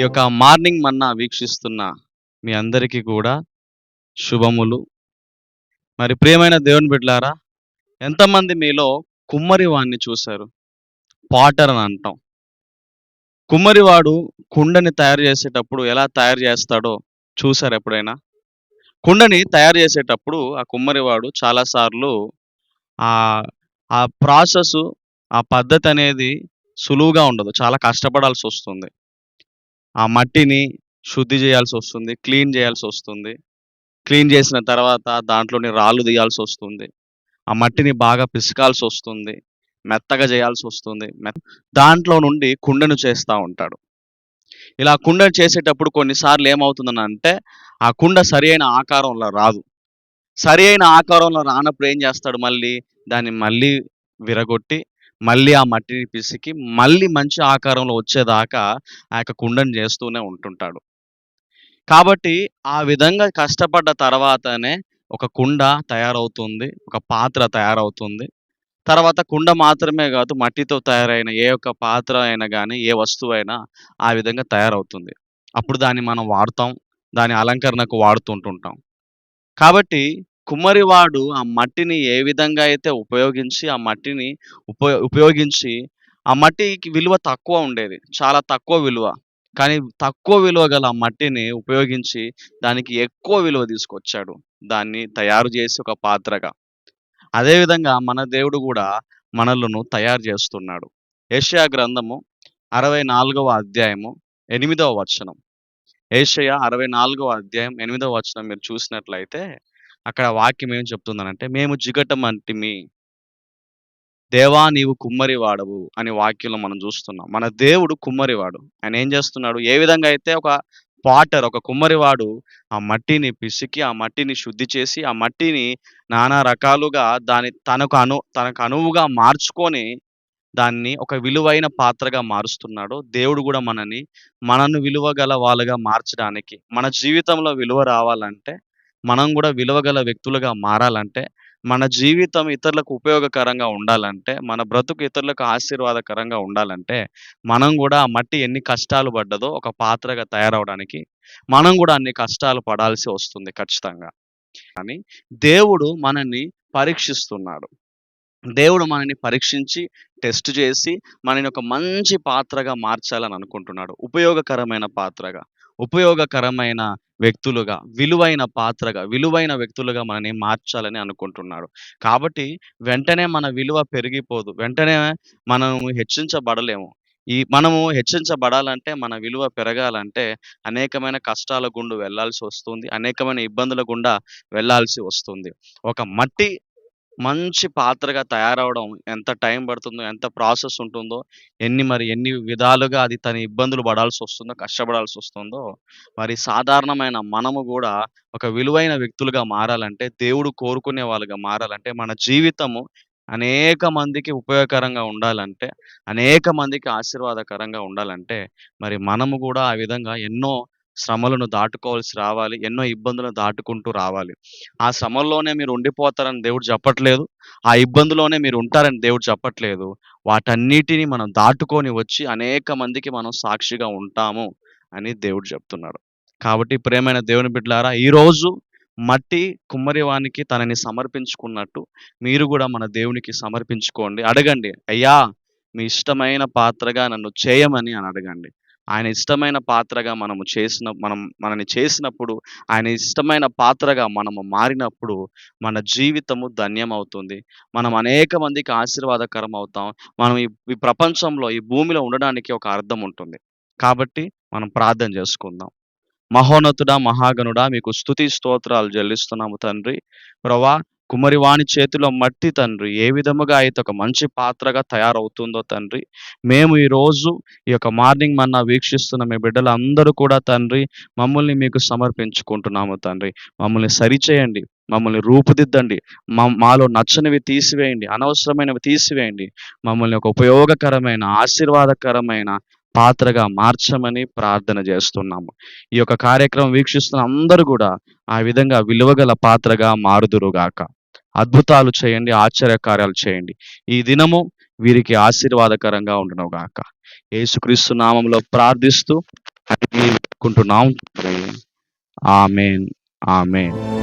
ఈ యొక్క మార్నింగ్ మన్నా వీక్షిస్తున్న మీ అందరికీ కూడా శుభములు. మరి ప్రియమైన దేవుని బిడ్డలారా ఎంతమంది మీలో కుమ్మరి చూశారు? పాటర్ అని అంటాం. కుమ్మరివాడు కుండని తయారు చేసేటప్పుడు ఎలా తయారు చేస్తాడో చూసారు ఎప్పుడైనా? కుండని తయారు చేసేటప్పుడు ఆ కుమ్మరివాడు చాలాసార్లు ఆ ఆ ప్రాసెస్ ఆ పద్ధతి అనేది సులువుగా ఉండదు. చాలా కష్టపడాల్సి వస్తుంది. ఆ మట్టిని శుద్ధి చేయాల్సి వస్తుంది క్లీన్ చేయాల్సి వస్తుంది. క్లీన్ చేసిన తర్వాత దాంట్లోని రాళ్ళు తీయాల్సి వస్తుంది. ఆ మట్టిని బాగా పిసకాల్సి వస్తుంది మెత్తగా చేయాల్సి వస్తుంది. దాంట్లో నుండి కుండను చేస్తూ ఉంటాడు. ఇలా కుండ చేసేటప్పుడు కొన్నిసార్లు ఏమవుతుందని అంటే ఆ కుండ సరి అయిన ఆకారంలో రాదు. సరి అయిన ఆకారంలో రానప్పుడు ఏం చేస్తాడు మళ్ళీ? దాన్ని మళ్ళీ విరగొట్టి మళ్ళీ ఆ మట్టిని పిసికి మళ్ళీ మంచి ఆకారంలో వచ్చేదాకా ఆ యొక్క కుండను చేస్తూనే ఉంటుంటాడు. కాబట్టి ఆ విధంగా కష్టపడ్డ తర్వాతనే ఒక కుండ తయారవుతుంది ఒక పాత్ర తయారవుతుంది. తర్వాత కుండ మాత్రమే కాదు మట్టితో తయారైన ఏ ఒక్క పాత్ర అయినా కానీ ఏ వస్తువు అయినా ఆ విధంగా తయారవుతుంది. అప్పుడు దాన్ని మనం వాడతాం దాని అలంకరణకు వాడుతుంటుంటాం. కాబట్టి కుమ్మరివాడు ఆ మట్టిని ఏ విధంగా అయితే ఉపయోగించి ఆ మట్టిని ఉపయో ఉపయోగించి ఆ మట్టికి విలువ తక్కువ ఉండేది. చాలా తక్కువ విలువ. కానీ తక్కువ విలువ గల ఆ మట్టిని ఉపయోగించి దానికి ఎక్కువ విలువ తీసుకొచ్చాడు. దాన్ని తయారు చేసి ఒక పాత్రగా. అదేవిధంగా మన దేవుడు కూడా మనలను తయారు చేస్తున్నాడు. ఏషియా గ్రంథము అరవై నాలుగవ అధ్యాయము ఎనిమిదవ వచనం. ఏషియా అరవై నాలుగవ అధ్యాయం ఎనిమిదవ వచనం మీరు చూసినట్లయితే అక్కడ వాక్యం ఏం చెప్తుందనంటే మేము జిగటం అంటిమి. దేవా నీవు కుమ్మరివాడవు అని వాక్యంలో మనం చూస్తున్నాం. మన దేవుడు కుమ్మరివాడు. ఆయన ఏం చేస్తున్నాడు? ఏ విధంగా అయితే ఒక పాటర్ ఒక కుమ్మరివాడు ఆ మట్టిని పిసికి ఆ మట్టిని శుద్ధి చేసి ఆ మట్టిని నానా రకాలుగా దాని తనకు అను తనకు అనువుగా మార్చుకొని దాన్ని ఒక విలువైన పాత్రగా మారుస్తున్నాడు. దేవుడు కూడా మనని మనను విలువ గల వాళ్ళుగా మార్చడానికి మన జీవితంలో విలువ రావాలంటే మనం కూడా విలువగల వ్యక్తులుగా మారాలంటే మన జీవితం ఇతరులకు ఉపయోగకరంగా ఉండాలంటే మన బ్రతుకు ఇతరులకు ఆశీర్వాదకరంగా ఉండాలంటే మనం కూడా ఆ మట్టి ఎన్ని కష్టాలు పడ్డదో ఒక పాత్రగా తయారవడానికి మనం కూడా అన్ని కష్టాలు పడాల్సి వస్తుంది ఖచ్చితంగా. కానీ దేవుడు మనల్ని పరీక్షిస్తున్నాడు. దేవుడు మనని పరీక్షించి టెస్ట్ చేసి మనని ఒక మంచి పాత్రగా మార్చాలని అనుకుంటున్నాడు. ఉపయోగకరమైన పాత్రగా. ఉపయోగకరమైన వ్యక్తులుగా విలువైన పాత్రగా విలువైన వ్యక్తులుగా మనని మార్చాలని అనుకుంటున్నాడు. కాబట్టి వెంటనే మన విలువ పెరిగిపోదు. వెంటనే మనం హెచ్చించబడలేము. ఈ మనము హెచ్చించబడాలంటే మన విలువ పెరగాలంటే అనేకమైన కష్టాల గుండా వెళ్ళాల్సి వస్తుంది. అనేకమైన ఇబ్బందుల గుండా వెళ్ళాల్సి వస్తుంది. ఒక మట్టి మంచి పాత్రగా తయారవడం ఎంత టైం పడుతుందో ఎంత ప్రాసెస్ ఉంటుందో ఎన్ని మరి ఎన్ని విధాలుగా అది తన ఇబ్బందులు పడాల్సి వస్తుందో కష్టపడాల్సి వస్తుందో మరి సాధారణమైన మనము కూడా ఒక విలువైన వ్యక్తులుగా మారాలంటే దేవుడు కోరుకునే వాళ్ళుగా మారాలంటే మన జీవితము అనేక మందికి ఉపయోగకరంగా ఉండాలంటే అనేక మందికి ఆశీర్వాదకరంగా ఉండాలంటే మరి మనము కూడా ఆ విధంగా ఎన్నో శ్రమలను దాటుకోవాల్సి రావాలి ఎన్నో ఇబ్బందులను దాటుకుంటూ రావాలి. ఆ శ్రమల్లోనే మీరు ఉండిపోతారని దేవుడు చెప్పట్లేదు. ఆ ఇబ్బందులోనే మీరు ఉంటారని దేవుడు చెప్పట్లేదు. వాటన్నిటిని మనం దాటుకొని వచ్చి అనేక మందికి మనం సాక్షిగా ఉంటాము అని దేవుడు చెప్తున్నాడు. కాబట్టి ప్రేమైన దేవుని బిడ్డలారా ఈరోజు మట్టి కుమ్మరివానికి తనని సమర్పించుకున్నట్టు మీరు కూడా మన దేవునికి సమర్పించుకోండి. అడగండి అయ్యా మీ ఇష్టమైన పాత్రగా నన్ను చేయమని అని అడగండి. ఆయన ఇష్టమైన పాత్రగా మనము చేసిన మనం మనని చేసినప్పుడు ఆయన ఇష్టమైన పాత్రగా మనము మారినప్పుడు మన జీవితము ధన్యమవుతుంది. మనం అనేక మందికి ఆశీర్వాదకరం అవుతాం. మనం ఈ ప్రపంచంలో ఈ భూమిలో ఉండడానికి ఒక అర్థం ఉంటుంది. కాబట్టి మనం ప్రార్థన చేసుకుందాం. మహోన్నతుడా మహాగనుడా మీకు స్థుతి స్తోత్రాలు చెల్లిస్తున్నాము తండ్రి. ప్రభా కుమ్మరివాణి చేతిలో మట్టి తండ్రి. ఏ విధముగా అయితే ఒక మంచి పాత్రగా తయారవుతుందో తండ్రి. మేము ఈ రోజు ఈ యొక్క మార్నింగ్ మన్నా వీక్షిస్తున్న మీ బిడ్డలందరూ కూడా తండ్రి మమ్మల్ని మీకు సమర్పించుకుంటున్నాము తండ్రి. మమ్మల్ని సరిచేయండి. మమ్మల్ని రూపుదిద్దండి. మా మాలో నచ్చనివి తీసివేయండి. అనవసరమైనవి తీసివేయండి. మమ్మల్ని ఒక ఉపయోగకరమైన ఆశీర్వాదకరమైన పాత్రగా మార్చమని ప్రార్థన చేస్తున్నాము. ఈ యొక్క కార్యక్రమం వీక్షిస్తున్న అందరూ కూడా ఆ విధంగా విలువగల పాత్రగా మారుదురుగాక. అద్భుతాలు చేయండి ఆశ్చర్య కార్యాలు చేయండి. ఈ దినము వీరికి ఆశీర్వాదకరంగా ఉండను గాక యేసుక్రీస్తు నామంలో ప్రార్థిస్తూ అడిగి కుంటున్నాం ఆమెన్. ఆమేన్.